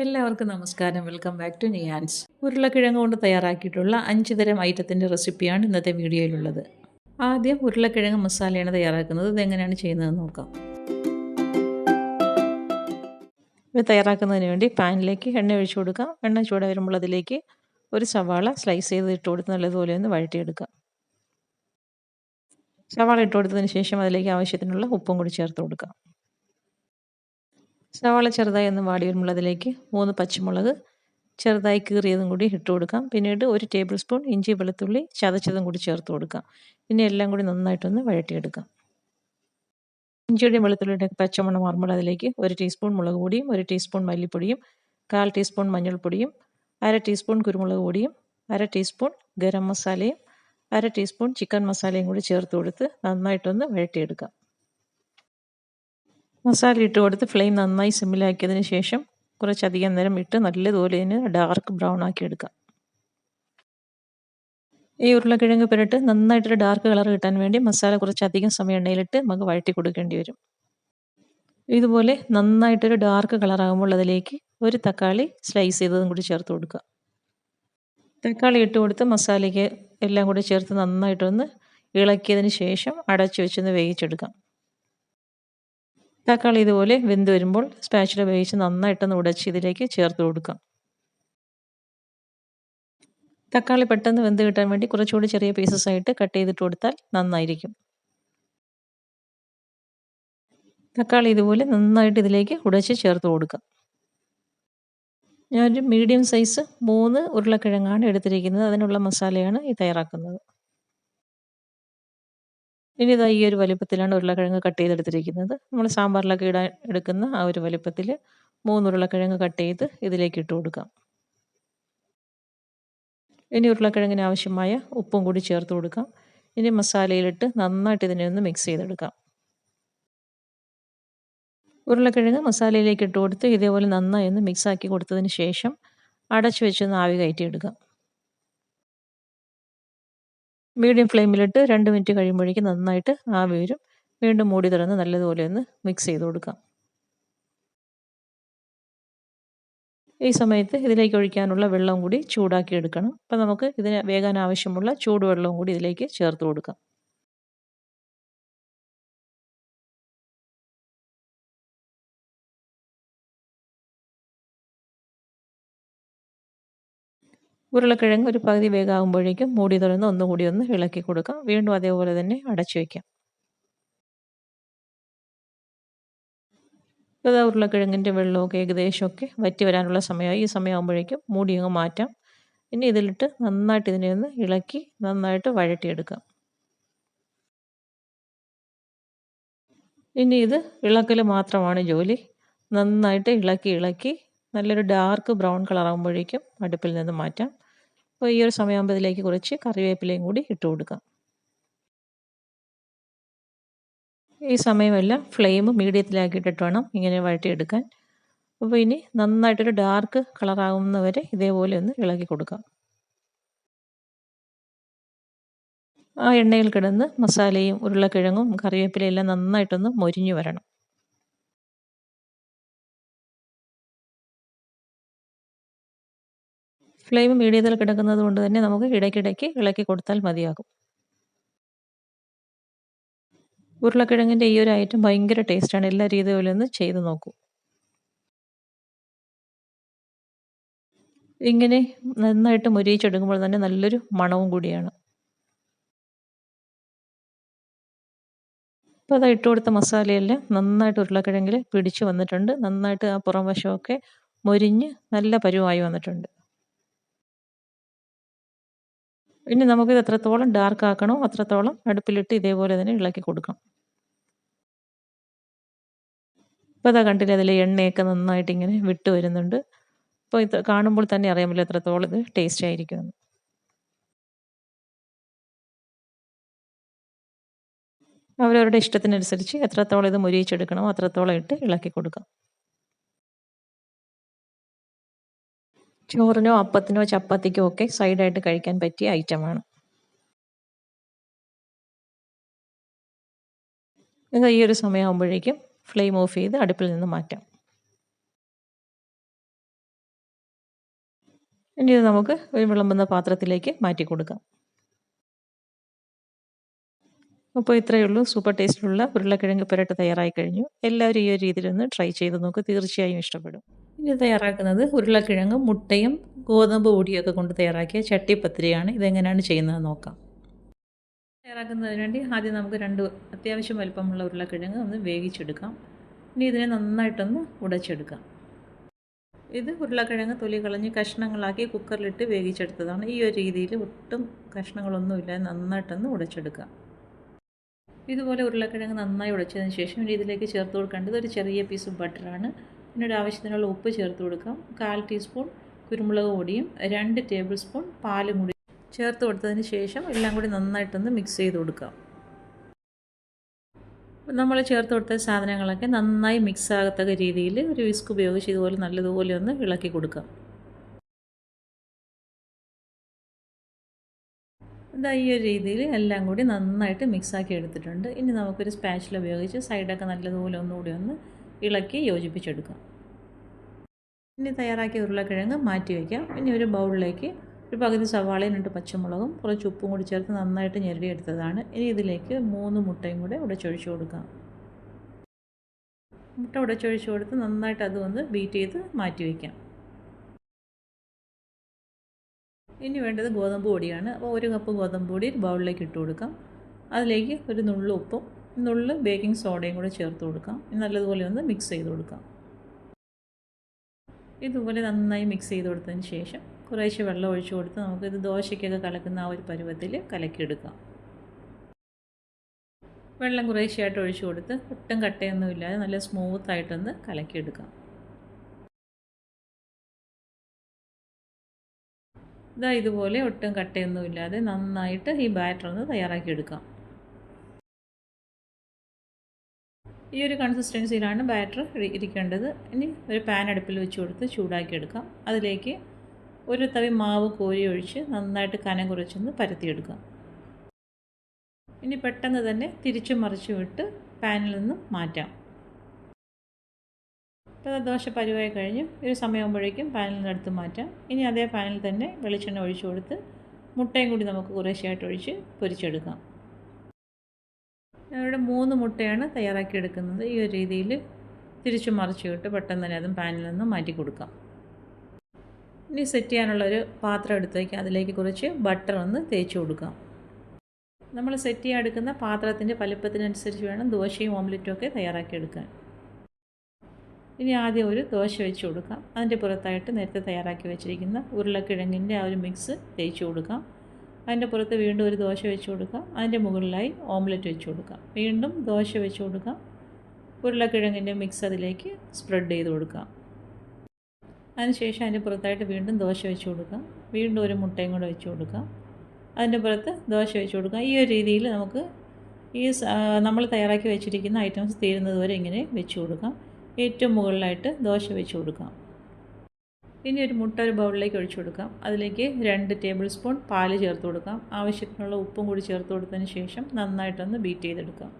എല്ലാവർക്കും നമസ്കാരം. Welcome back to നിയാൻസ് ഉരുളക്കിഴങ്ങ് കൊണ്ട് തയ്യാറാക്കിയിട്ടുള്ള അഞ്ച് തരം ഐറ്റത്തിന്റെ റെസിപ്പിയാണ് ഇന്നത്തെ വീഡിയോയിലുള്ളത്. ആദ്യം ഉരുളക്കിഴങ്ങ് മസാലയാണ് തയ്യാറാക്കുന്നത്. ഇതെങ്ങനെയാണ് ചെയ്യുന്നതെന്ന് നോക്കാം. ഇത് തയ്യാറാക്കുന്നതിന് വേണ്ടി പാനിലേക്ക് എണ്ണ ഒഴിച്ചു കൊടുക്കാം. എണ്ണ ചൂട വരുമ്പോൾ അതിലേക്ക് ഒരു സവാള സ്ലൈസ് ചെയ്ത് ഇട്ട് കൊടുത്ത് നല്ലതുപോലെ ഒന്ന് വഴറ്റിയെടുക്കാം. സവാള ഇട്ട് കൊടുത്തതിന് ശേഷം അതിലേക്ക് ആവശ്യത്തിനുള്ള ഉപ്പും കൂടി ചേർത്ത് കൊടുക്കാം. സവാള ചെറുതായി ഒന്ന് വാടി വരുമ്പോൾ അതിലേക്ക് മൂന്ന് പച്ചമുളക് ചെറുതായി കീറിയതും കൂടി ഇട്ട് കൊടുക്കാം. പിന്നീട് ഒരു ടേബിൾ സ്പൂൺ ഇഞ്ചി വെളുത്തുള്ളി ചതച്ചതും കൂടി ചേർത്ത് കൊടുക്കാം. പിന്നെ എല്ലാം കൂടി നന്നായിട്ടൊന്ന് വഴറ്റിയെടുക്കാം. ഇഞ്ചിയുടെയും വെളുത്തുള്ളിയുടെ പച്ചമണം മാറുമ്പോൾ അതിലേക്ക് ഒരു ടീസ്പൂൺ മുളക് പൊടിയും ഒരു ടീസ്പൂൺ മല്ലിപ്പൊടിയും കാൽ ടീസ്പൂൺ മഞ്ഞൾപ്പൊടിയും അര ടീസ്പൂൺ കുരുമുളക് പൊടിയും അര ടീസ്പൂൺ ഗരം മസാലയും അര ടീസ്പൂൺ ചിക്കൻ മസാലയും കൂടി ചേർത്ത് കൊടുത്ത് നന്നായിട്ടൊന്ന് വഴറ്റിയെടുക്കാം. മസാല ഇട്ട് കൊടുത്ത് ഫ്ലെയിം നന്നായി സിമ്മിലാക്കിയതിന് ശേഷം കുറച്ചധികം നേരം ഇട്ട് നല്ലതുപോലെ ഇതിന് ഡാർക്ക് ബ്രൗൺ ആക്കി എടുക്കാം. ഈ ഉരുളക്കിഴങ്ങ് പുരട്ട് നന്നായിട്ടൊരു ഡാർക്ക് കളർ കിട്ടാൻ വേണ്ടി മസാല കുറച്ചധികം സമയം എണ്ണയിലിട്ട് നമുക്ക് വഴറ്റി കൊടുക്കേണ്ടി വരും. ഇതുപോലെ നന്നായിട്ടൊരു ഡാർക്ക് കളറാകുമ്പോൾ അതിലേക്ക് ഒരു തക്കാളി സ്ലൈസ് ചെയ്തതും കൂടി ചേർത്ത് കൊടുക്കുക. തക്കാളി ഇട്ട് കൊടുത്ത് മസാലയ്ക്ക് എല്ലാം കൂടി ചേർത്ത് നന്നായിട്ടൊന്ന് ഇളക്കിയതിന് ശേഷം അടച്ചു വെച്ചൊന്ന് വേവിച്ചെടുക്കാം. തക്കാളി ഇതുപോലെ വെന്ത് വരുമ്പോൾ സ്പാച്ചിൽ ഉപയോഗിച്ച് നന്നായിട്ടൊന്ന് ഉടച്ച് ഇതിലേക്ക് ചേർത്ത് കൊടുക്കാം. തക്കാളി പെട്ടെന്ന് വെന്ത് കിട്ടാൻ വേണ്ടി കുറച്ചുകൂടി ചെറിയ പീസസ് ആയിട്ട് കട്ട് ചെയ്തിട്ട് കൊടുത്താൽ നന്നായിരിക്കും. തക്കാളി ഇതുപോലെ നന്നായിട്ട് ഇതിലേക്ക് ഉടച്ച് ചേർത്ത് കൊടുക്കാം. ഞാനൊരു മീഡിയം സൈസ് മൂന്ന് ഉരുളക്കിഴങ്ങാണ് എടുത്തിരിക്കുന്നത്. അതിനുള്ള മസാലയാണ് ഈ തയ്യാറാക്കുന്നത്. ഇനി ഇതാ ഈ ഒരു വലിപ്പത്തിലാണ് ഉരുളക്കിഴങ്ങ് കട്ട് ചെയ്തെടുത്തിരിക്കുന്നത്. നമ്മൾ സാമ്പാറിലൊക്കെ ഇടാൻ എടുക്കുന്ന ആ ഒരു വലിപ്പത്തിൽ മൂന്ന് ഉരുളക്കിഴങ്ങ് കട്ട് ചെയ്ത് ഇതിലേക്ക് ഇട്ട് കൊടുക്കാം. ഇനി ഉരുളക്കിഴങ്ങിന് ആവശ്യമായ ഉപ്പും കൂടി ചേർത്ത് കൊടുക്കാം. ഇനി മസാലയിലിട്ട് നന്നായിട്ട് ഇതിനെ ഒന്ന് മിക്സ് ചെയ്തെടുക്കാം. ഉരുളക്കിഴങ്ങ് മസാലയിലേക്ക് ഇട്ട് കൊടുത്ത് ഇതേപോലെ നന്നായി ഒന്ന് മിക്സാക്കി കൊടുത്തതിന് ശേഷം അടച്ചു വെച്ചൊന്ന് ആവി കയറ്റിയെടുക്കാം. മീഡിയം ഫ്ലെയിമിലിട്ട് രണ്ട് മിനിറ്റ് കഴിയുമ്പോഴേക്കും നന്നായിട്ട് ആവി വരും. വീണ്ടും മൂടി തുറന്ന് നല്ലതുപോലെ ഒന്ന് മിക്സ് ചെയ്ത് കൊടുക്കാം. ഈ സമയത്ത് ഇതിലേക്ക് ഒഴിക്കാനുള്ള വെള്ളം കൂടി ചൂടാക്കി എടുക്കണം. അപ്പം നമുക്ക് ഇതിന് വേകാൻ ആവശ്യമുള്ള ചൂടുവെള്ളവും കൂടി ഇതിലേക്ക് ചേർത്ത് കൊടുക്കാം. ഉരുളക്കിഴങ്ങ് ഒരു പകുതി വേഗമാകുമ്പോഴേക്കും മൂടി തുറന്ന് ഒന്നുകൂടി ഒന്ന് ഇളക്കി കൊടുക്കാം. വീണ്ടും അതേപോലെ തന്നെ അടച്ചു വയ്ക്കാം ഇത് ഉരുളക്കിഴങ്ങിന്റെ വെള്ളമൊക്കെ ഏകദേശമൊക്കെ വറ്റി വരാനുള്ള സമയമായി. ഈ സമയമാകുമ്പോഴേക്കും മൂടി അങ്ങ് മാറ്റാം. ഇനി ഇതിലിട്ട് നന്നായിട്ട് ഇതിനെ ഒന്ന് ഇളക്കി നന്നായിട്ട് വഴറ്റിയെടുക്കാം. ഇനി ഇത് ഇളക്കൽ മാത്രമാണ് ജോലി. നന്നായിട്ട് ഇളക്കി ഇളക്കി നല്ലൊരു ഡാർക്ക് ബ്രൗൺ കളറാകുമ്പോഴേക്കും അടുപ്പിൽ നിന്ന് മാറ്റാം. അപ്പോൾ ഈ ഒരു സമയമാകുമ്പോൾ ഇതിലേക്ക് കുറച്ച് കറിവേപ്പിലയും കൂടി ഇട്ട് കൊടുക്കാം. ഈ സമയമെല്ലാം ഫ്ലെയിം മീഡിയത്തിലാക്കിയിട്ടിട്ട് വേണം ഇങ്ങനെ വഴറ്റിയെടുക്കാൻ. അപ്പോൾ ഇനി നന്നായിട്ടൊരു ഡാർക്ക് കളറാകുന്നവരെ ഇതേപോലെ ഒന്ന് ഇളക്കി കൊടുക്കാം. ആ എണ്ണയിൽ കിടന്ന് മസാലയും ഉരുളക്കിഴങ്ങും കറിവേപ്പിലയും എല്ലാം നന്നായിട്ടൊന്ന് മൊരിഞ്ഞു വരണം. ഫ്ലെയിം മീഡിയത്തിൽ കിടക്കുന്നത് കൊണ്ട് തന്നെ നമുക്ക് ഇടയ്ക്കിടയ്ക്ക് ഇളക്കി കൊടുത്താൽ മതിയാകും. ഉരുളക്കിഴങ്ങിന്റെ ഈ ഒരു ഐറ്റം ഭയങ്കര ടേസ്റ്റാണ് എല്ലാ രീതിയിലും ഒന്ന് ചെയ്ത് നോക്കൂ. ഇങ്ങനെ നന്നായിട്ട് മുരിയിച്ചെടുക്കുമ്പോൾ തന്നെ നല്ലൊരു മണവും കൂടിയാണ്. അപ്പോൾ അത് ഇട്ട് കൊടുത്ത മസാലയെല്ലാം നന്നായിട്ട് ഉരുളക്കിഴങ്ങിൽ പിടിച്ച് വന്നിട്ടുണ്ട്. നന്നായിട്ട് ആ പുറം വശമൊക്കെ മൊരിഞ്ഞ് നല്ല പരുവായി വന്നിട്ടുണ്ട്. ഇനി നമുക്കിത് എത്രത്തോളം ഡാർക്ക് ആക്കണോ അത്രത്തോളം അടുപ്പിലിട്ട് ഇതേപോലെ തന്നെ ഇളക്കി കൊടുക്കണം. ഇപ്പോൾ അതാ കണ്ടില്ലേ അതിൽ എണ്ണയൊക്കെ നന്നായിട്ട് ഇങ്ങനെ വിട്ട് വരുന്നുണ്ട്. അപ്പോൾ ഇത് കാണുമ്പോൾ തന്നെ അറിയാമല്ലോ എത്രത്തോളം ഇത് ടേസ്റ്റ് ആയിരിക്കുമെന്ന്. അവരവരുടെ ഇഷ്ടത്തിനനുസരിച്ച് എത്രത്തോളം ഇത് മുരിയിച്ചെടുക്കണമോ അത്രത്തോളം ഇട്ട് ഇളക്കി കൊടുക്കാം. ചോറിനോ അപ്പത്തിനോ ചപ്പാത്തിക്കോ ഒക്കെ സൈഡായിട്ട് കഴിക്കാൻ പറ്റിയ ഐറ്റമാണ്. നിങ്ങൾ ഈ ഒരു സമയമാകുമ്പോഴേക്കും ഫ്ലെയിം ഓഫ് ചെയ്ത് അടുപ്പിൽ നിന്ന് മാറ്റാം. ഇനി ഇത് നമുക്ക് വിളമ്പുന്ന പാത്രത്തിലേക്ക് മാറ്റി കൊടുക്കാം. അപ്പോൾ ഇത്രയേ ഉള്ളൂ. സൂപ്പർ ടേസ്റ്റിലുള്ള ഉരുളക്കിഴങ്ങ് പുരട്ട് തയ്യാറായി കഴിഞ്ഞു. എല്ലാവരും ഈ ഒരു രീതിയിലൊന്ന് ട്രൈ ചെയ്ത് നോക്ക്. തീർച്ചയായും ഇഷ്ടപ്പെടും. ഇനി തയ്യാറാക്കുന്നത് ഉരുളക്കിഴങ്ങ് മുട്ടയും ഗോതമ്പ് പൊടിയൊക്കെ കൊണ്ട് തയ്യാറാക്കിയ ചട്ടിപ്പത്തിരിയാണ്. ഇതെങ്ങനെയാണ് ചെയ്യുന്നത് നോക്കാം. തയ്യാറാക്കുന്നതിന് വേണ്ടി ആദ്യം നമുക്ക് രണ്ട് അത്യാവശ്യം വലുപ്പമുള്ള ഉരുളക്കിഴങ്ങ് ഒന്ന് വേവിച്ചെടുക്കാം. ഇനി ഇതിനെ നന്നായിട്ടൊന്ന് ഉടച്ചെടുക്കാം. ഇത് ഉരുളക്കിഴങ്ങ് തൊലി കളഞ്ഞ് കഷ്ണങ്ങളാക്കി കുക്കറിലിട്ട് വേവിച്ചെടുത്തതാണ്. ഈ ഒരു രീതിയിൽ ഒട്ടും കഷ്ണങ്ങളൊന്നുമില്ല. നന്നായിട്ടൊന്ന് ഉടച്ചെടുക്കാം. ഇതുപോലെ ഉരുളക്കിഴങ്ങ് നന്നായി ഉടച്ചതിന് ശേഷം ഇനി ഇതിലേക്ക് ചേർത്ത് കൊടുക്കേണ്ടത് ഒരു ചെറിയ പീസ് ബട്ടറാണ് പിന്നീട് ആവശ്യത്തിനുള്ള ഉപ്പ് ചേർത്ത് കൊടുക്കാം. കാൽ ടീസ്പൂൺ കുരുമുളക് പൊടിയും രണ്ട് ടേബിൾ സ്പൂൺ പാലും കൂടി ചേർത്ത് കൊടുത്തതിന് ശേഷം എല്ലാം കൂടി നന്നായിട്ടൊന്ന് മിക്സ് ചെയ്ത് കൊടുക്കാം. നമ്മൾ ചേർത്ത് കൊടുത്ത സാധനങ്ങളൊക്കെ നന്നായി മിക്സ് ആകത്തക്ക രീതിയിൽ ഒരു വിസ്ക് ഉപയോഗിച്ച് ഇതുപോലെ നല്ലതുപോലെ ഒന്ന് ഇളക്കി കൊടുക്കാം. ഇതാ ഈ ഒരു രീതിയിൽ എല്ലാം കൂടി നന്നായിട്ട് മിക്സാക്കി എടുത്തിട്ടുണ്ട്. ഇനി നമുക്കൊരു സ്പാച്ചിൽ ഉപയോഗിച്ച് സൈഡൊക്കെ നല്ലതുപോലെ ഒന്നുകൂടി ഒന്ന് ഇളക്കി യോജിപ്പിച്ചെടുക്കാം. ഇനി തയ്യാറാക്കിയ ഉരുളക്കിഴങ്ങ് മാറ്റി വയ്ക്കാം. ഇനി ഒരു ബൗളിലേക്ക് ഒരു പകുതി സവാളയും രണ്ട് പച്ചമുളകും കുറച്ച് ഉപ്പും കൂടി ചേർത്ത് നന്നായിട്ട് ഞെരടിയെടുത്തതാണ് ഇനി ഇതിലേക്ക് മൂന്ന് മുട്ടയും കൂടെ ഉടച്ചൊഴിച്ചു കൊടുക്കാം. മുട്ട ഉടച്ചൊഴിച്ചു കൊടുത്ത് നന്നായിട്ട് അത് ഒന്ന് ബീറ്റ് ചെയ്ത് മാറ്റി വയ്ക്കാം. ഇനി വേണ്ടത് ഗോതമ്പ് പൊടിയാണ്. അപ്പോൾ ഒരു കപ്പ് ഗോതമ്പ് പൊടി ബൗളിലേക്ക് ഇട്ട് കൊടുക്കാം. അതിലേക്ക് ഒരു നുള്ളു ഉപ്പും നുള്ളു ബേക്കിംഗ് സോഡയും കൂടെ ചേർത്ത് കൊടുക്കാം. നല്ലതുപോലെ ഒന്ന് മിക്സ് ചെയ്ത് കൊടുക്കാം. ഇതുപോലെ നന്നായി മിക്സ് ചെയ്ത് കൊടുത്തതിന് ശേഷം കുറേശ്ശെ വെള്ളം ഒഴിച്ച് കൊടുത്ത് നമുക്കിത് ദോശയ്ക്കൊക്കെ കലക്കുന്ന ആ ഒരു പരുവത്തിൽ കലക്കിയെടുക്കാം. വെള്ളം കുറേശ്ശെയായിട്ട് ഒഴിച്ച് കൊടുത്ത് ഒട്ടും കട്ടയൊന്നുമില്ലാതെ നല്ല സ്മൂത്തായിട്ടൊന്ന് കലക്കിയെടുക്കാം. ഇതാ ഇതുപോലെ ഒട്ടും കട്ടയൊന്നുമില്ലാതെ നന്നായിട്ട് ഈ ബാറ്റർ ഒന്ന് തയ്യാറാക്കിയെടുക്കാം. ഈ ഒരു കൺസിസ്റ്റൻസിയിലാണ് ബാറ്റർ ഇരിക്കേണ്ടത്. ഇനി ഒരു പാൻ അടുപ്പിൽ വെച്ച് കൊടുത്ത് ചൂടാക്കി എടുക്കാം അതിലേക്ക് ഒരു തവി മാവ് കോരി ഒഴിച്ച് നന്നായിട്ട് കനം കുറച്ചൊന്ന് പരത്തിയെടുക്കാം. ഇനി പെട്ടെന്ന് തന്നെ തിരിച്ചു മറിച്ച് വിട്ട് പാനിൽ നിന്നും മാറ്റാം. ഇപ്പോൾ ദോശ പരുവായി കഴിഞ്ഞു. ഒരു സമയമാകുമ്പോഴേക്കും പാനിൽ നിന്ന് എടുത്ത് മാറ്റാം. ഇനി അതേ പാനിൽ തന്നെ വെളിച്ചെണ്ണ ഒഴിച്ചു കൊടുത്ത് മുട്ടയും കൂടി നമുക്ക് കുറേശ്ശെയായിട്ട് ഒഴിച്ച് പൊരിച്ചെടുക്കാം. ഇവിടെ മൂന്ന് മുട്ടയാണ് തയ്യാറാക്കി എടുക്കുന്നത് ഈ ഒരു രീതിയിൽ തിരിച്ചു മറിച്ച് വിട്ട് പെട്ടെന്ന് തന്നെ അതും പാനിൽ നിന്ന് മാറ്റി കൊടുക്കാം. ഇനി സെറ്റ് ചെയ്യാനുള്ളൊരു പാത്രം എടുത്തേക്ക് അതിലേക്ക് കുറച്ച് ബട്ടർ ഒന്ന് തേച്ച് കൊടുക്കാം. നമ്മൾ സെറ്റ് ചെയ്യാൻ എടുക്കുന്ന പാത്രത്തിന്റെ വലിപ്പത്തിനനുസരിച്ച് വേണം ദോശയും ഓംലെറ്റും ഒക്കെ തയ്യാറാക്കി എടുക്കാൻ ഇനി ആദ്യം ഒരു ദോശ വെച്ച് കൊടുക്കാം. അതിന്റെ പുറത്തായിട്ട് നേരത്തെ തയ്യാറാക്കി വെച്ചിരിക്കുന്ന ഉരുളക്കിഴങ്ങിന്റെ ആ ഒരു മിക്സ് തേച്ച് കൊടുക്കാം. അതിന്റെ പുറത്ത് വീണ്ടും ഒരു ദോശ വെച്ച് കൊടുക്കാം അതിന്റെ മുകളിലായി ഓംലെറ്റ് വെച്ച് കൊടുക്കാം വീണ്ടും ദോശ വെച്ച് കൊടുക്കാം ഉരുളക്കിഴങ്ങിന്റെ മിക്സ് അതിലേക്ക് സ്പ്രെഡ് ചെയ്ത് കൊടുക്കാം അതിനുശേഷം അതിന്റെ പുറത്തായിട്ട് വീണ്ടും ദോശ വെച്ച് കൊടുക്കാം വീണ്ടും ഒരു മുട്ടയും കൂടെ വെച്ച് കൊടുക്കാം അതിന്റെ പുറത്ത് ദോശ വെച്ച് കൊടുക്കാം ഈ ഒരു രീതിയിൽ നമുക്ക് ഈ നമ്മൾ തയ്യാറാക്കി വെച്ചിരിക്കുന്ന ഐറ്റംസ് തീരുന്നതുവരെ ഇങ്ങനെ വെച്ച് കൊടുക്കാം ഏറ്റവും മുകളിലായിട്ട് ദോശ വെച്ച് കൊടുക്കാം ഇനി ഒരു മുട്ട ഒരു ബൗളിലേക്ക് ഒഴിച്ചു കൊടുക്കാം. അതിലേക്ക് രണ്ട് ടേബിൾ സ്പൂൺ പാൽ ചേർത്ത് കൊടുക്കാം. ആവശ്യത്തിനുള്ള ഉപ്പും കൂടി ചേർത്ത് കൊടുത്തതിന് ശേഷം നന്നായിട്ടൊന്ന് ബീറ്റ് ചെയ്തെടുക്കാം.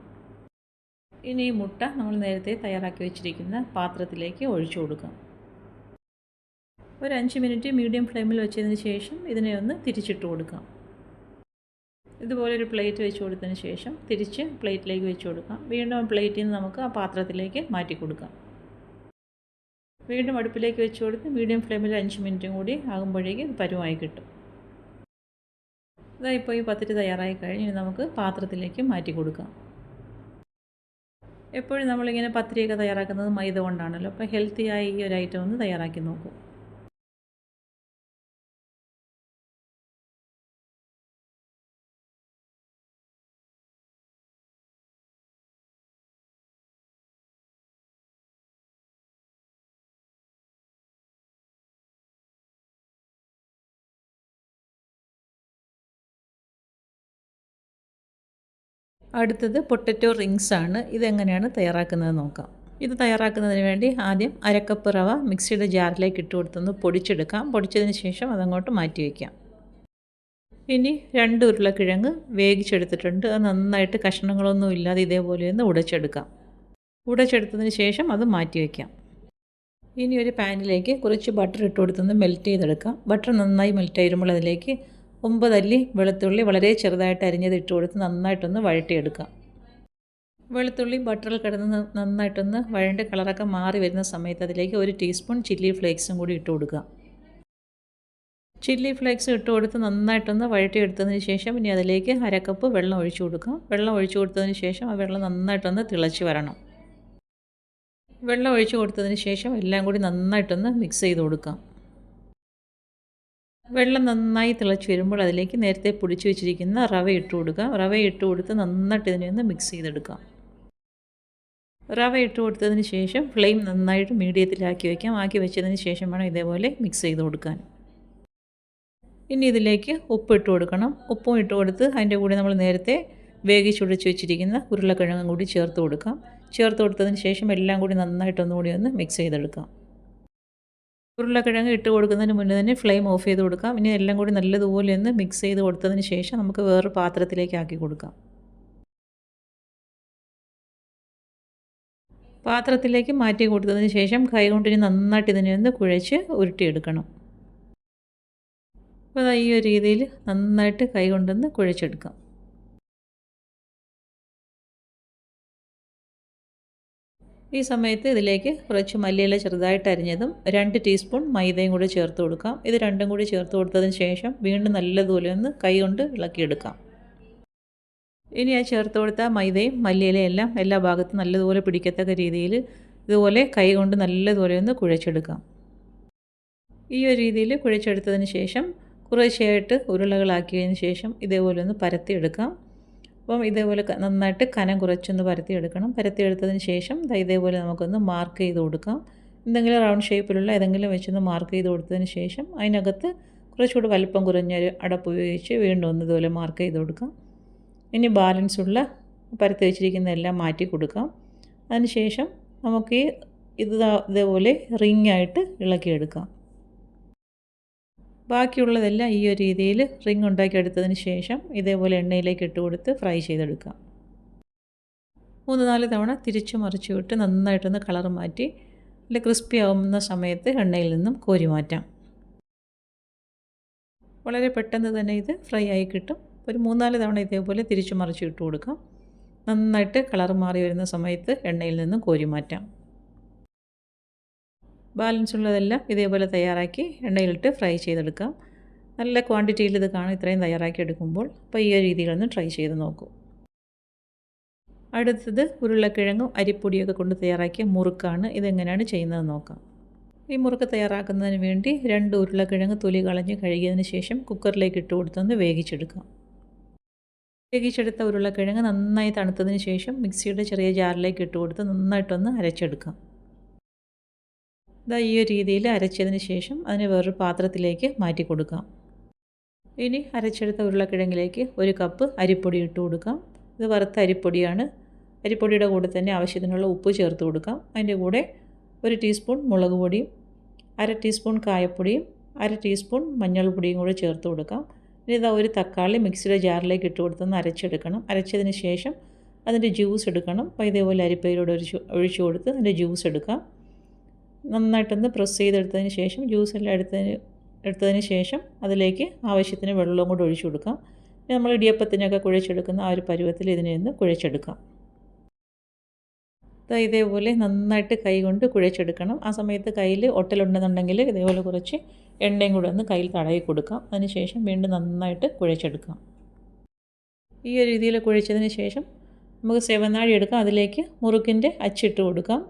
ഇനി ഈ മുട്ട നമ്മൾ നേരത്തെ തയ്യാറാക്കി വെച്ചിരിക്കുന്ന പാത്രത്തിലേക്ക് ഒഴിച്ചു കൊടുക്കാം. ഒരു അഞ്ച് മിനിറ്റ് മീഡിയം ഫ്ലെയിമിൽ വെച്ചതിന് ശേഷം ഇതിനെ ഒന്ന് തിരിച്ചിട്ട് കൊടുക്കാം. ഇതുപോലെ ഒരു പ്ലേറ്റ് വെച്ച് കൊടുത്തതിന് ശേഷം തിരിച്ച് പ്ലേറ്റിലേക്ക് വെച്ച് കൊടുക്കാം. വീണ്ടും പ്ലേറ്റിൽ നിന്ന് നമുക്ക് ആ പാത്രത്തിലേക്ക് മാറ്റി കൊടുക്കാം. വീണ്ടും അടുപ്പിലേക്ക് വെച്ച് കൊടുത്ത് മീഡിയം ഫ്ലെയിമിൽ അഞ്ച് മിനിറ്റും കൂടി ആകുമ്പോഴേക്കും ഇത് പരുവായി കിട്ടും. ഇതാ ഇപ്പോൾ ഈ പത്തിരി തയ്യാറായി കഴിഞ്ഞ് ഇനി നമുക്ക് പാത്രത്തിലേക്ക് മാറ്റി കൊടുക്കാം. എപ്പോഴും നമ്മളിങ്ങനെ പത്തിരിയൊക്കെ തയ്യാറാക്കുന്നത് മൈദ കൊണ്ടാണല്ലോ. അപ്പോൾ ഹെൽത്തിയായി ഈ ഒരു ഐറ്റം ഒന്ന് തയ്യാറാക്കി നോക്കും. അടുത്തത് പൊട്ടറ്റോ റിങ്സ് ആണ് ഇതെങ്ങനെയാണ് തയ്യാറാക്കുന്നത് നോക്കാം. ഇത് തയ്യാറാക്കുന്നതിന് വേണ്ടി ആദ്യം അരക്കപ്പ് റവ മിക്സിയുടെ ജാറിലേക്ക് ഇട്ട് കൊടുത്തൊന്ന് പൊടിച്ചെടുക്കാം. പൊടിച്ചതിന് ശേഷം അതങ്ങോട്ട് മാറ്റി വയ്ക്കാം ഇനി രണ്ട് ഉരുളക്കിഴങ്ങ് വേവിച്ചെടുത്തിട്ടുണ്ട്. അത് നന്നായിട്ട് കഷ്ണങ്ങളൊന്നും ഇല്ലാതെ ഇതേപോലെ ഒന്ന് ഉടച്ചെടുക്കാം. ഉടച്ചെടുത്തതിന് ശേഷം അത് മാറ്റി വയ്ക്കാം ഇനി ഒരു പാനിലേക്ക് കുറച്ച് ബട്ടർ ഇട്ട് കൊടുത്തൊന്ന് മെൽറ്റ് ചെയ്തെടുക്കാം. ബട്ടർ നന്നായി മെൽറ്റ് ആയിരുമ്പോൾ അതിലേക്ക് ഒമ്പതല്ലി വെളുത്തുള്ളി വളരെ ചെറുതായിട്ട് അരിഞ്ഞത് ഇട്ട് കൊടുത്ത് നന്നായിട്ടൊന്ന് വഴട്ടിയെടുക്കാം വെളുത്തുള്ളി ബട്ടറിൽ കിടന്ന് നന്നായിട്ടൊന്ന് വഴണ്ട് കളറൊക്കെ മാറി വരുന്ന സമയത്ത് അതിലേക്ക് ഒരു ടീസ്പൂൺ ചില്ലി ഫ്ലേക്സും കൂടി ഇട്ട് കൊടുക്കുക. ചില്ലി ഫ്ലേക്സ് ഇട്ട് കൊടുത്ത് നന്നായിട്ടൊന്ന് വഴട്ടിയെടുത്തതിന് ശേഷം ഇനി അതിലേക്ക് അരക്കപ്പ് വെള്ളം ഒഴിച്ചു കൊടുക്കാം. വെള്ളം ഒഴിച്ചു കൊടുത്തതിന് ശേഷം ആ വെള്ളം നന്നായിട്ടൊന്ന് തിളച്ച് വരണം. വെള്ളം ഒഴിച്ചു കൊടുത്തതിന് ശേഷം എല്ലാം കൂടി നന്നായിട്ടൊന്ന് മിക്സ് ചെയ്ത് കൊടുക്കാം. വെള്ളം നന്നായി തിളച്ച് വരുമ്പോൾ അതിലേക്ക് നേരത്തെ പൊടിച്ചു വെച്ചിരിക്കുന്ന റവ ഇട്ട് കൊടുക്കുക. റവ ഇട്ട് കൊടുത്ത് നന്നായിട്ട് ഇതിനെ ഒന്ന് മിക്സ് ചെയ്തെടുക്കാം. റവ ഇട്ട് കൊടുത്തതിന് ശേഷം ഫ്ലെയിം നന്നായിട്ട് മീഡിയത്തിലാക്കി വയ്ക്കാം ആക്കി വെച്ചതിന് ശേഷം വേണം ഇതേപോലെ മിക്സ് ചെയ്ത് കൊടുക്കാൻ. ഇനി ഇതിലേക്ക് ഉപ്പ് ഇട്ട് കൊടുക്കണം. ഉപ്പും ഇട്ട് കൊടുത്ത് അതിന്റെ കൂടെ നമ്മൾ നേരത്തെ വേഗിച്ചുടച്ച് വെച്ചിരിക്കുന്ന ഉരുളക്കിഴങ്ങും കൂടി ചേർത്ത് കൊടുക്കാം. ചേർത്ത് കൊടുത്തതിന് ശേഷം എല്ലാം കൂടി നന്നായിട്ടൊന്നുകൂടി ഒന്ന് മിക്സ് ചെയ്തെടുക്കാം. ഉരുളക്കിഴങ്ങ് ഇട്ട് കൊടുക്കുന്നതിന് മുന്നേ തന്നെ ഫ്ലെയിം ഓഫ് ചെയ്ത് കൊടുക്കാം. ഇനി എല്ലാം കൂടി നല്ലതുപോലെ ഒന്ന് മിക്സ് ചെയ്ത് കൊടുത്തതിന് ശേഷം നമുക്ക് വേറൊരു പാത്രത്തിലേക്ക് ആക്കി കൊടുക്കാം. പാത്രത്തിലേക്ക് മാറ്റി കൊടുത്തതിന് ശേഷം കൈ കൊണ്ടിന് നന്നായിട്ട് ഇതിനെ ഒന്ന് കുഴച്ച് ഉരുട്ടിയെടുക്കണം. അപ്പോൾ ഈ ഒരു രീതിയിൽ നന്നായിട്ട് കൈ കൊണ്ടൊന്ന് കുഴച്ചെടുക്കാം. ഈ സമയത്ത് ഇതിലേക്ക് കുറച്ച് മല്ലിയില ചെറുതായിട്ട് അരിഞ്ഞതും രണ്ട് ടീസ്പൂൺ മൈദയും കൂടി ചേർത്ത് കൊടുക്കാം. ഇത് രണ്ടും കൂടി ചേർത്ത് കൊടുത്തതിന് ശേഷം വീണ്ടും നല്ലതുപോലെ ഒന്ന് കൈകൊണ്ട് ഇളക്കിയെടുക്കാം. ഇനി ആ ചേർത്ത് കൊടുത്ത മൈദയും മല്ലിയിലയും എല്ലാം ഭാഗത്തും നല്ലതുപോലെ പിടിക്കത്തക്ക രീതിയിൽ ഇതുപോലെ കൈ കൊണ്ട് നല്ലതുപോലെ ഒന്ന് കുഴച്ചെടുക്കാം. ഈ ഒരു രീതിയിൽ കുഴച്ചെടുത്തതിന് ശേഷം കുറേശ്ശെയായിട്ട് ഉരുളകളാക്കിയതിന് ശേഷം ഇതേപോലെ ഒന്ന് പരത്തിയെടുക്കാം. അപ്പം ഇതേപോലെ നന്നായിട്ട് കനം കുറച്ചൊന്ന് പരത്തിയെടുക്കണം. പരത്തിയെടുത്തതിന് ശേഷം ഇതേപോലെ നമുക്കൊന്ന് മാർക്ക് ചെയ്ത് കൊടുക്കാം. എന്തെങ്കിലും റൗണ്ട് ഷേപ്പിലുള്ള ഏതെങ്കിലും വെച്ചൊന്ന് മാർക്ക് ചെയ്ത് കൊടുത്തതിന് ശേഷം അതിനകത്ത് കുറച്ചുകൂടി വലിപ്പം കുറഞ്ഞൊരു അടപ്പ് ഉപയോഗിച്ച് വീണ്ടും ഒന്ന് ഇതുപോലെ മാർക്ക് ചെയ്ത് കൊടുക്കാം. ഇനി ബാലൻസ് ഉള്ള പരത്തി വെച്ചിരിക്കുന്ന എല്ലാം മാറ്റി കൊടുക്കാം. അതിനുശേഷം നമുക്ക് ഇത് ഇതേപോലെ റിങ്ങായിട്ട് ഇളക്കിയെടുക്കാം. ബാക്കിയുള്ളതെല്ലാം ഈ ഒരു രീതിയിൽ റിങ് ഉണ്ടാക്കിയെടുത്തതിന് ശേഷം ഇതേപോലെ എണ്ണയിലേക്ക് ഇട്ട് കൊടുത്ത് ഫ്രൈ ചെയ്തെടുക്കാം മൂന്ന് നാല് തവണ തിരിച്ചു മറിച്ച് വിട്ട് നന്നായിട്ടൊന്ന് കളർ മാറ്റി അല്ല ക്രിസ്പി ആവുന്ന സമയത്ത് എണ്ണയിൽ നിന്നും കോരി മാറ്റാം. വളരെ പെട്ടെന്ന് തന്നെ ഇത് ഫ്രൈ ആയി കിട്ടും. ഒരു മൂന്നാൽ തവണ ഇതേപോലെ തിരിച്ചു മറിച്ച് ഇട്ട് കൊടുക്കാം. നന്നായിട്ട് കളർ മാറി വരുന്ന സമയത്ത് എണ്ണയിൽ നിന്നും കോരി മാറ്റാം. ബാലൻസ് ഉള്ളതെല്ലാം ഇതേപോലെ തയ്യാറാക്കി എണ്ണയിലിട്ട് ഫ്രൈ ചെയ്തെടുക്കാം. നല്ല ക്വാണ്ടിറ്റിയിൽ ഇത് കാണും ഇത്രയും തയ്യാറാക്കി എടുക്കുമ്പോൾ. അപ്പോൾ ഈ ഒരു രീതിയിലൊന്ന് ട്രൈ ചെയ്ത് നോക്കൂ. അടുത്തത് ഉരുളക്കിഴങ്ങും അരിപ്പൊടിയൊക്കെ കൊണ്ട് തയ്യാറാക്കിയ മുറുക്കാണ് ഇതെങ്ങനെയാണ് ചെയ്യുന്നത് നോക്കാം. ഈ മുറുക്ക് തയ്യാറാക്കുന്നതിന് വേണ്ടി രണ്ട് ഉരുളക്കിഴങ്ങ് തൊലി കളഞ്ഞ് കഴുകിയതിന് ശേഷം കുക്കറിലേക്ക് ഇട്ട് കൊടുത്തൊന്ന് വേവിച്ചെടുക്കാം. വേവിച്ചെടുത്ത ഉരുളക്കിഴങ്ങ് നന്നായി തണുത്തതിന് ശേഷം മിക്സിയുടെ ചെറിയ ജാറിലേക്ക് ഇട്ട് കൊടുത്ത് നന്നായിട്ടൊന്ന് അരച്ചെടുക്കാം. ഇതാ ഈ ഒരു രീതിയിൽ അരച്ചതിന് ശേഷം അതിനെ വേറൊരു പാത്രത്തിലേക്ക് മാറ്റി കൊടുക്കാം. ഇനി അരച്ചെടുത്ത ഉരുളക്കിഴങ്ങിലേക്ക് ഒരു കപ്പ് അരിപ്പൊടി ഇട്ട് കൊടുക്കാം. ഇത് വറുത്ത അരിപ്പൊടിയാണ്. അരിപ്പൊടിയുടെ കൂടെ തന്നെ ആവശ്യത്തിനുള്ള ഉപ്പ് ചേർത്ത് കൊടുക്കാം. അതിന്റെ കൂടെ ഒരു ടീസ്പൂൺ മുളക് പൊടിയും അര ടീസ്പൂൺ കായപ്പൊടിയും അര ടീസ്പൂൺ മഞ്ഞൾപ്പൊടിയും കൂടെ ചേർത്ത് കൊടുക്കാം. ഇനി ഇതാ ഒരു തക്കാളി മിക്സിയുടെ ജാറിലേക്ക് ഇട്ട് കൊടുത്തൊന്ന് അരച്ചെടുക്കണം. അരച്ചതിന് ശേഷം അതിന്റെ ജ്യൂസ് എടുക്കണം. അപ്പോൾ ഇതേപോലെ അരിപ്പയിലൂടെ ഒഴിച്ച് ഒഴിച്ചു കൊടുത്ത് അതിന്റെ ജ്യൂസ് എടുക്കാം. നന്നായിട്ടൊന്ന് പ്രസ് ചെയ്തെടുത്തതിന് ശേഷം ജ്യൂസ് എല്ലാം എടുത്തതിന് എടുത്തതിന് ശേഷം അതിലേക്ക് ആവശ്യത്തിന് വെള്ളവും കൂടി ഒഴിച്ചു കൊടുക്കാം. പിന്നെ നമ്മൾ ഇടിയപ്പത്തിനൊക്കെ കുഴച്ചെടുക്കുന്ന ആ ഒരു പരുവത്തിൽ ഇതിനെ ഒന്ന് കുഴച്ചെടുക്കാം. ഇതേപോലെ നന്നായിട്ട് കൈ കൊണ്ട് കുഴച്ചെടുക്കണം. ആ സമയത്ത് കയ്യിൽ ഒട്ടലുണ്ടെന്നുണ്ടെങ്കിൽ ഇതേപോലെ കുറച്ച് എണ്ണയും കൂടെ ഒന്ന് കയ്യിൽ തടവി കൊടുക്കാം. അതിനുശേഷം വീണ്ടും നന്നായിട്ട് കുഴച്ചെടുക്കാം. ഈ ഒരു രീതിയിൽ കുഴച്ചതിന് ശേഷം നമുക്ക് സെവനാഴി എടുക്കാം. അതിലേക്ക് മുറുക്കിന്റെ അച്ചിട്ട് കൊടുക്കാം.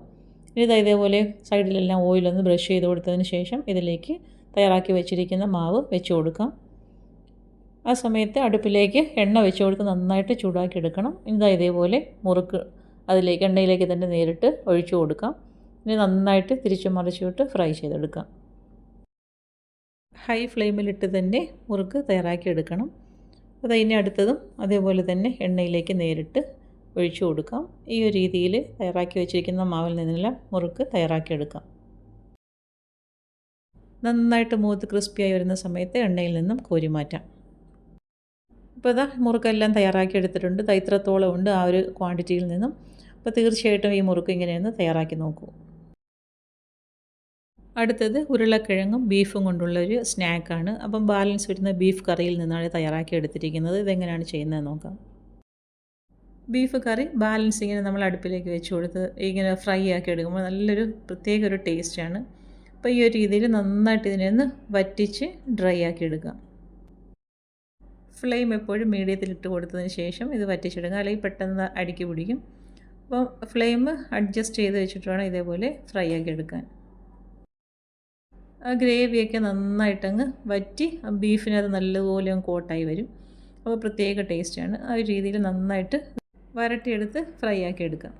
ഇനി ഇത് ഇതേപോലെ സൈഡിലെല്ലാം ഓയിലൊന്ന് ബ്രഷ് ചെയ്ത് കൊടുത്തതിന് ശേഷം ഇതിലേക്ക് തയ്യാറാക്കി വെച്ചിരിക്കുന്ന മാവ് വെച്ച് കൊടുക്കാം. ആ സമയത്ത് അടുപ്പിലേക്ക് എണ്ണ വെച്ച് കൊടുത്ത് നന്നായിട്ട് ചൂടാക്കി എടുക്കണം. ഇതാ ഇതേപോലെ മുറുക്ക് അതിലേക്ക് എണ്ണയിലേക്ക് തന്നെ നേരിട്ട് ഒഴിച്ചു കൊടുക്കാം. ഇനി നന്നായിട്ട് തിരിച്ചു മറിച്ചിട്ട് ഫ്രൈ ചെയ്തെടുക്കാം. ഹൈ ഫ്ലെയിമിലിട്ട് തന്നെ മുറുക്ക് തയ്യാറാക്കി എടുക്കണം. അത് ഇനി അടുത്തതും അതേപോലെ തന്നെ എണ്ണയിലേക്ക് നേരിട്ട് ഒഴിച്ചു കൊടുക്കാം. ഈ ഒരു രീതിയിൽ തയ്യാറാക്കി വെച്ചിരിക്കുന്ന മാവിൽ നിന്നെല്ലാം മുറുക്ക് തയ്യാറാക്കിയെടുക്കാം. നന്നായിട്ട് മൂത്ത് ക്രിസ്പിയായി വരുന്ന സമയത്ത് എണ്ണയിൽ നിന്നും കോരി മാറ്റാം. ഇപ്പോൾ ഇതാ മുറുക്കെല്ലാം തയ്യാറാക്കി എടുത്തിട്ടുണ്ട്. ഉണ്ട് ആ ഒരു ക്വാണ്ടിറ്റിയിൽ നിന്നും. അപ്പോൾ തീർച്ചയായിട്ടും ഈ മുറുക്ക് ഇങ്ങനെയൊന്ന് തയ്യാറാക്കി നോക്കൂ. അടുത്തത് ഉരുളക്കിഴങ്ങും ബീഫും കൊണ്ടുള്ള ഒരു സ്നാക്കാണ്. അപ്പം ബാലൻസ് വരുന്ന ബീഫ് കറിയിൽ നിന്നാണ് തയ്യാറാക്കി എടുത്തിരിക്കുന്നത്. ഇതെങ്ങനെയാണ് ചെയ്യുന്നത് നോക്കാം. ബീഫ് കറി ബാലൻസ് ഇങ്ങനെ നമ്മൾ അടുപ്പിലേക്ക് വെച്ച് കൊടുത്ത് ഇങ്ങനെ ഫ്രൈ ആക്കി എടുക്കുമ്പോൾ നല്ലൊരു പ്രത്യേക ഒരു ടേസ്റ്റാണ് അപ്പോൾ ഈ ഒരു രീതിയിൽ നന്നായിട്ട് ഇതിനെ ഒന്ന് വറ്റിച്ച് ഡ്രൈ ആക്കി എടുക്കാം. ഫ്ലെയിം എപ്പോഴും മീഡിയത്തിൽ ഇട്ട് കൊടുത്തതിന് ശേഷം ഇത് വറ്റിച്ചെടുക്കുക അല്ലെങ്കിൽ പെട്ടെന്ന് അടിക്ക് പിടിക്കും. അപ്പോൾ ഫ്ലെയിം അഡ്ജസ്റ്റ് ചെയ്ത് വെച്ചിട്ട് വേണം ഇതേപോലെ ഫ്രൈ ആക്കി എടുക്കാൻ. ആ ഗ്രേവിയൊക്കെ നന്നായിട്ടങ്ങ് വറ്റി ബീഫിനത് നല്ലതുപോലെ കോട്ടായി വരും. അപ്പോൾ പ്രത്യേക ടേസ്റ്റാണ് ആ ഒരു രീതിയിൽ നന്നായിട്ട് വരട്ടിയെടുത്ത് ഫ്രൈ ആക്കി എടുക്കാം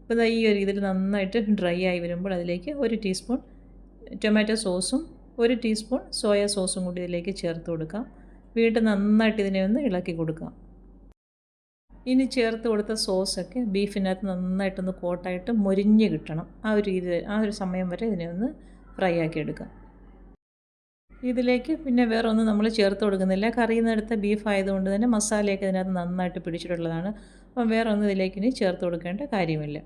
ഇപ്പോൾ ഈ ഒരു ഇതിൽ നന്നായിട്ട് ഡ്രൈ ആയി വരുമ്പോൾ അതിലേക്ക് ഒരു ടീസ്പൂൺ ടൊമാറ്റോ സോസും ഒരു ടീസ്പൂൺ സോയ സോസും കൂടി ഇതിലേക്ക് ചേർത്ത് കൊടുക്കാം. വീണ്ടും നന്നായിട്ട് ഇതിനെ ഒന്ന് ഇളക്കി കൊടുക്കാം ഇനി ചേർത്ത് കൊടുത്ത സോസൊക്കെ ബീഫിനകത്ത് നന്നായിട്ടൊന്ന് കോട്ടായിട്ട് മൊരിഞ്ഞ് കിട്ടണം. ആ ഒരു രീതി ആ ഒരു സമയം വരെ ഇതിനെ ഒന്ന് ഫ്രൈ ആക്കി എടുക്കാം ഇതിലേക്ക് പിന്നെ വേറെ ഒന്നും നമ്മൾ ചേർത്ത് കൊടുക്കുന്നില്ല. കറിയിൽ നിന്ന് എടുത്ത ബീഫ് ആയതുകൊണ്ട് തന്നെ മസാലയൊക്കെ ഇതിനകത്ത് നന്നായിട്ട് പിടിച്ചിട്ടുള്ളതാണ്. അപ്പം വേറെ ഒന്നും ഇതിലേക്ക് ഇനി ചേർത്ത് കൊടുക്കേണ്ട കാര്യമില്ല.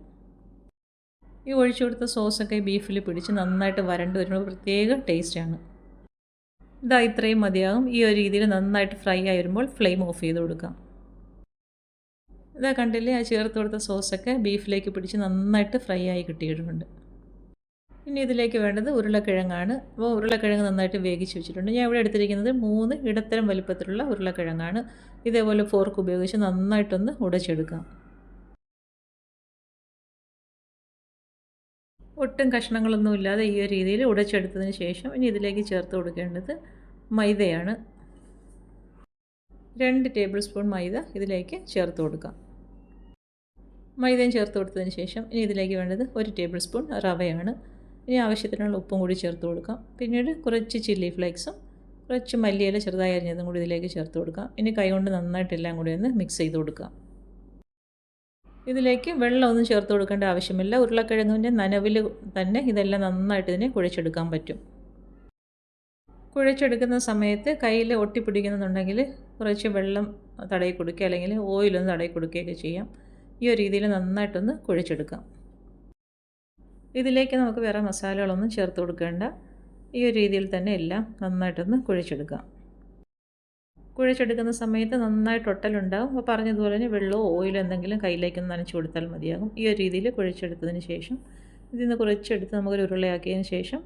ഈ ഒഴിച്ചു കൊടുത്ത സോസൊക്കെ ബീഫിൽ പിടിച്ച് നന്നായിട്ട് വരണ്ട് വരുമ്പോൾ പ്രത്യേക ടേസ്റ്റാണ് ഇതാ ഇത്രയും മതിയാകും. ഈ ഒരു രീതിയിൽ നന്നായിട്ട് ഫ്രൈ ആയി വരുമ്പോൾ ഫ്ലെയിം ഓഫ് ചെയ്ത് കൊടുക്കാം. ഇതാ കണ്ടില്ലേ? ആ ചേർത്ത് കൊടുത്ത സോസൊക്കെ ബീഫിലേക്ക് പിടിച്ച് നന്നായിട്ട് ഫ്രൈ ആയി കിട്ടിയിട്ടുണ്ട്. ഇനി ഇതിലേക്ക് വേണ്ടത് ഉരുളക്കിഴങ്ങാണ്. അപ്പോൾ ഉരുളക്കിഴങ്ങ് നന്നായിട്ട് വേവിച്ച് വെച്ചിട്ടുണ്ട്. ഞാൻ ഇവിടെ എടുത്തിരിക്കുന്നത് മൂന്ന് ഇടത്തരം വലുപ്പത്തിലുള്ള ഉരുളക്കിഴങ്ങാണ്. ഇതേപോലെ ഫോർക്ക് ഉപയോഗിച്ച് നന്നായിട്ടൊന്ന് ഉടച്ചെടുക്കാം. ഒട്ടും കഷ്ണങ്ങളൊന്നുമില്ലാതെ ഈ ഒരു രീതിയിൽ ഉടച്ചെടുത്തതിന് ശേഷം ഇനി ഇതിലേക്ക് ചേർത്ത് കൊടുക്കേണ്ടത് മൈദയാണ്. രണ്ട് ടേബിൾ സ്പൂൺ മൈദ ഇതിലേക്ക് ചേർത്ത് കൊടുക്കാം. മൈദയും ചേർത്ത് കൊടുത്തതിന് ശേഷം ഇനി ഇതിലേക്ക് വേണ്ടത് ഒരു ടേബിൾ സ്പൂൺ റവയാണ്. ഇനി ആവശ്യത്തിനുള്ള ഉപ്പും കൂടി ചേർത്ത് കൊടുക്കാം. പിന്നീട് കുറച്ച് ചില്ലി ഫ്ലേക്സും കുറച്ച് മല്ലിയില ചെറുതായി അരിഞ്ഞതും കൂടി ഇതിലേക്ക് ചേർത്ത് കൊടുക്കാം. ഇനി കൈകൊണ്ട് നന്നായിട്ട് എല്ലാം കൂടി ഒന്ന് മിക്സ് ചെയ്ത് കൊടുക്കാം. ഇതിലേക്ക് വെള്ളം ഒന്നും ചേർത്ത് കൊടുക്കേണ്ട ആവശ്യമില്ല. ഉരുളക്കിഴങ്ങിന്റെ നനവിൽ തന്നെ ഇതെല്ലാം നന്നായിട്ട് ഇതിനെ കുഴച്ചെടുക്കാൻ പറ്റും. കുഴച്ചെടുക്കുന്ന സമയത്ത് കയ്യിൽ ഒട്ടിപ്പിടിക്കുന്നുണ്ടെങ്കിൽ കുറച്ച് വെള്ളം തടയി കൊടുക്കുക അല്ലെങ്കിൽ ഓയിലൊന്ന് തടയി കൊടുക്കുകയൊക്കെ ചെയ്യാം. ഈ ഒരു രീതിയിൽ നന്നായിട്ടൊന്ന് കുഴച്ചെടുക്കാം. ഇതിലേക്ക് നമുക്ക് വേറെ മസാലകളൊന്നും ചേർത്ത് കൊടുക്കേണ്ട. ഈ ഒരു രീതിയിൽ തന്നെ എല്ലാം നന്നായിട്ടൊന്ന് കുഴച്ചെടുക്കാം. കുഴച്ചെടുക്കുന്ന സമയത്ത് നന്നായിട്ട് ഒട്ടലുണ്ടാകും അപ്പോൾ പറഞ്ഞതുപോലെ തന്നെ വെള്ളമോ ഓയിലോ എന്തെങ്കിലും കയ്യിലേക്കൊന്ന് നനച്ച് കൊടുത്താൽ മതിയാകും. ഈ ഒരു രീതിയിൽ കുഴച്ചെടുത്തതിന് ശേഷം ഇതിൽ നിന്ന് കുറച്ചെടുത്ത് നമുക്കൊരു ഉരുളയാക്കിയതിന് ശേഷം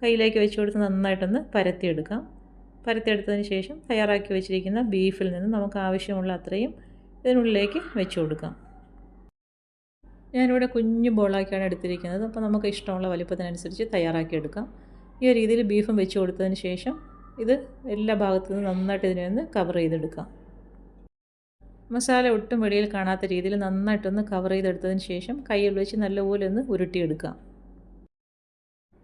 കയ്യിലേക്ക് വെച്ച് കൊടുത്ത് നന്നായിട്ടൊന്ന് പരത്തിയെടുക്കാം. പരത്തിയെടുത്തതിന് ശേഷം തയ്യാറാക്കി വെച്ചിരിക്കുന്ന ബീഫിൽ നിന്ന് നമുക്ക് ആവശ്യമുള്ള അത്രയും ഇതിനുള്ളിലേക്ക് വെച്ച് കൊടുക്കാം. ഞാനിവിടെ കുഞ്ഞു ബോളാക്കിയാണ് എടുത്തിരിക്കുന്നത്. അപ്പോൾ നമുക്ക് ഇഷ്ടമുള്ള വലിപ്പത്തിനനുസരിച്ച് തയ്യാറാക്കിയെടുക്കാം ഈ രീതിയിൽ ബീഫും വെച്ച് കൊടുത്തതിന് ശേഷം ഇത് എല്ലാ ഭാഗത്തു നിന്ന് നന്നായിട്ട് ഇതിനെ ഒന്ന് കവർ ചെയ്തെടുക്കാം. മസാല ഒട്ടും വെളിയിൽ കാണാത്ത രീതിയിൽ നന്നായിട്ടൊന്ന് കവർ ചെയ്തെടുത്തതിന് ശേഷം കയ്യിൽ വെച്ച് നല്ലപോലെ ഒന്ന് ഉരുട്ടിയെടുക്കാം.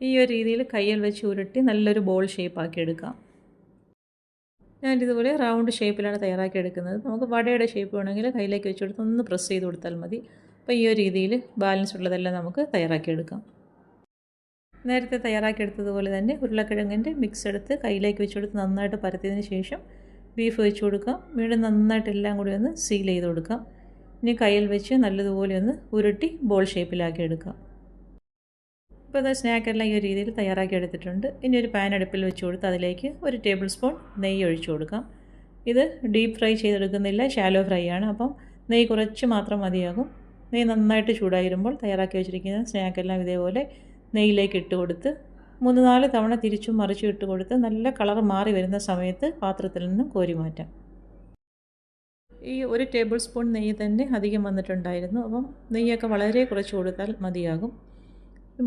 ഈ ഒരു രീതിയിൽ കയ്യിൽ വെച്ച് ഉരുട്ടി നല്ലൊരു ബോൾ ഷേപ്പാക്കി എടുക്കാം. ഞാനിതുപോലെ റൗണ്ട് ഷേപ്പിലാണ് തയ്യാറാക്കി എടുക്കുന്നത്. നമുക്ക് വടയുടെ ഷേപ്പ് വേണമെങ്കിൽ കയ്യിലേക്ക് വെച്ച് കൊടുത്ത് ഒന്ന് പ്രസ് ചെയ്ത് കൊടുത്താൽ മതി. അപ്പോൾ ഈ ഒരു രീതിയിൽ ബാലൻസ് ഉള്ളതെല്ലാം നമുക്ക് തയ്യാറാക്കിയെടുക്കാം. നേരത്തെ തയ്യാറാക്കിയെടുത്തതുപോലെ തന്നെ ഉരുളക്കിഴങ്ങിന്റെ മിക്സ് എടുത്ത് കയ്യിലേക്ക് വെച്ച് കൊടുത്ത് നന്നായിട്ട് പരത്തിയതിന് ശേഷം ബീഫ് വെച്ച് കൊടുക്കാം. വീണ്ടും നന്നായിട്ട് എല്ലാം കൂടി ഒന്ന് സീൽ ചെയ്ത് കൊടുക്കാം. ഇനി കയ്യിൽ വെച്ച് നല്ലതുപോലെ ഒന്ന് ഉരുട്ടി ബോൾ ഷേപ്പിലാക്കി എടുക്കാം. ഇപ്പോൾ അത് സ്നാക്കെല്ലാം ഈ ഒരു രീതിയിൽ തയ്യാറാക്കി എടുത്തിട്ടുണ്ട്. ഇനി ഒരു പാൻ അടുപ്പിൽ വെച്ച് കൊടുത്ത് അതിലേക്ക് ഒരു ടേബിൾ സ്പൂൺ നെയ്യ് ഒഴിച്ചു കൊടുക്കാം. ഇത് ഡീപ്പ് ഫ്രൈ ചെയ്തെടുക്കുന്നില്ല ഷാലോ ഫ്രൈ ആണ്. അപ്പം നെയ്യ് കുറച്ച് മാത്രം മതിയാകും. നെയ്യ് നന്നായിട്ട് ചൂടായി വരുമ്പോൾ തയ്യാറാക്കി വെച്ചിരിക്കുന്ന സ്നാക്കെല്ലാം ഇതേപോലെ നെയ്യിലേക്ക് ഇട്ട് കൊടുത്ത് മൂന്ന് നാല് തവണ തിരിച്ചും മറിച്ചും ഇട്ട് കൊടുത്ത് നല്ല കളർ മാറി വരുന്ന സമയത്ത് പാത്രത്തിൽ നിന്നും കോരി മാറ്റാം. ഈ ഒരു ടേബിൾ സ്പൂൺ നെയ്യ് തന്നെ അധികം വന്നിട്ടുണ്ടായിരുന്നു. അപ്പം നെയ്യൊക്കെ വളരെ കുറച്ച് കൊടുത്താൽ മതിയാകും.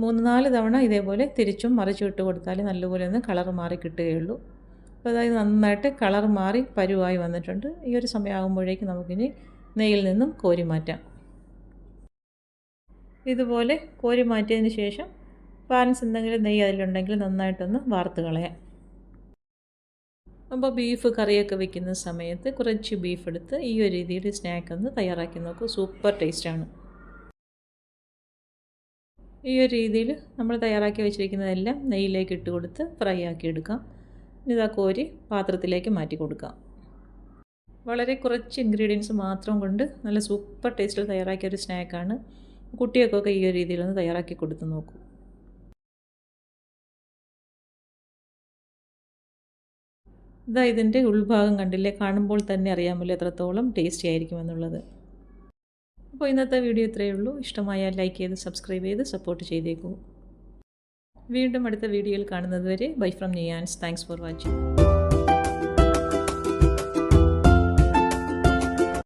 മൂന്ന് നാല് തവണ ഇതേപോലെ തിരിച്ചും മറിച്ചും ഇട്ട് കൊടുത്താൽ നല്ലപോലെ ഒന്ന് കളർ മാറി കിട്ടുകയുള്ളൂ. അപ്പോൾ അതായത് നന്നായിട്ട് കളർ മാറി പരുവായി വന്നിട്ടുണ്ട്. ഈ ഒരു സമയമാകുമ്പോഴേക്കും നമുക്കിനി നെയ്യിൽ നിന്നും കോരി മാറ്റാം. ഇതുപോലെ കോരി മാറ്റിയതിന് ശേഷം ബാലൻസ് എന്തെങ്കിലും നെയ്യ് അതിലുണ്ടെങ്കിൽ നന്നായിട്ടൊന്ന് വാർത്ത് കളയാം. അപ്പോൾ ബീഫ് കറിയൊക്കെ വെക്കുന്ന സമയത്ത് കുറച്ച് ബീഫ് എടുത്ത് ഈ ഒരു രീതിയിൽ സ്നാക്ക് ഒന്ന് തയ്യാറാക്കി നോക്കും. സൂപ്പർ ടേസ്റ്റാണ് ഈ ഒരു രീതിയിൽ നമ്മൾ തയ്യാറാക്കി വെച്ചിരിക്കുന്നതെല്ലാം നെയ്യിലേക്ക് ഇട്ട് കൊടുത്ത് ഫ്രൈ ആക്കി എടുക്കാം. ഇതാ കോരി പാത്രത്തിലേക്ക് മാറ്റി കൊടുക്കാം. വളരെ കുറച്ച് ഇൻഗ്രീഡിയൻസ് മാത്രം കൊണ്ട് നല്ല സൂപ്പർ ടേസ്റ്റിൽ തയ്യാറാക്കിയ ഒരു സ്നാക്കാണ് കുട്ടികൾക്കൊക്കെ ഈ ഒരു രീതിയിലൊന്ന് തയ്യാറാക്കി കൊടുത്ത് നോക്കൂ. ഇതാ ഇതിന്റെ ഉൾഭാഗം കണ്ടില്ലേ? കാണുമ്പോൾ തന്നെ അറിയാമല്ലോ എത്രത്തോളം ടേസ്റ്റി ആയിരിക്കും എന്നുള്ളത്. അപ്പോൾ ഇന്നത്തെ വീഡിയോ ഇത്രയേ ഉള്ളൂ. ഇഷ്ടമായാൽ ലൈക്ക് ചെയ്ത് സബ്സ്ക്രൈബ് ചെയ്ത് സപ്പോർട്ട് ചെയ്തേക്കൂ. വീണ്ടും അടുത്ത വീഡിയോയിൽ കാണുന്നതുവരെ ബൈ ഫ്രം നിയാൻസ് താങ്ക്സ് ഫോർ വാച്ചിങ്.